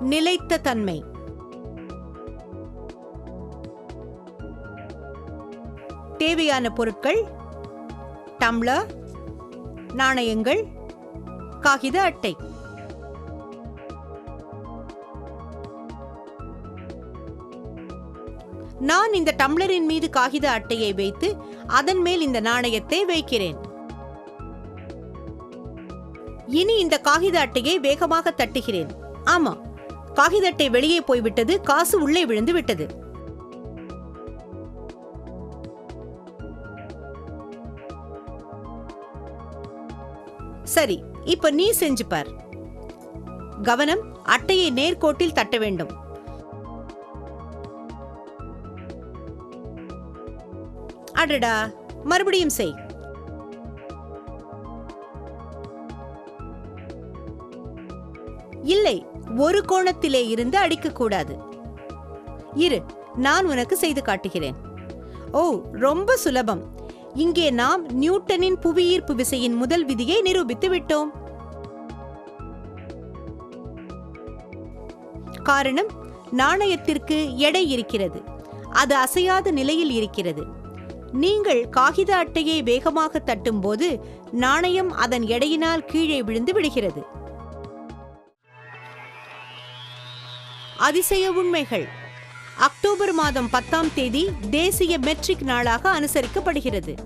நிலைத்த தன்மை. தேவையான பொருட்கள் டம்ளர் நாணயங்கள் காகித அட்டை. நான் இந்த டம்ளரின் மீது காகித அட்டையை வைத்து அதன் மேல் இந்த நாணயத்தை வைக்கிறேன். இனி இந்த காகித அட்டையை வேகமாக தட்டுகிறேன். ஆமா காகிதட்டை வெளியே போய்விட்டது காசு உள்ளே விழுந்து விட்டது. சரி இப்ப நீ செஞ்சு பார். கவனம் அட்டையை நேர்கோட்டில் தட்ட வேண்டும். அடடா மறுபடியும் செய். இல்லை ஒரு கோணத்திலே இருந்து அடிக்கக்கூடாது. இரு நான் உனக்கு செய்து காட்டுகிறேன். ஓ ரொம்ப சுலபம். இங்கே நாம் நியூட்டனின் புவியீர்ப்பு விசையின் முதல் விதியை நிரூபித்து விட்டோம். காரணம் நாணயத்திற்கு எடை இருக்கிறது. அது அசையாத நிலையில் இருக்கிறது. நீங்கள் காகித அட்டையை வேகமாக தட்டும்போது நாணயம் அதன் எடையினால் கீழே விழுந்து விடுகிறது. அதிசய உண்மைகள். அக்டோபர் மாதம் பத்தாம் தேதி தேசிய மெட்ரிக் நாளாக அனுசரிக்கப்படுகிறது.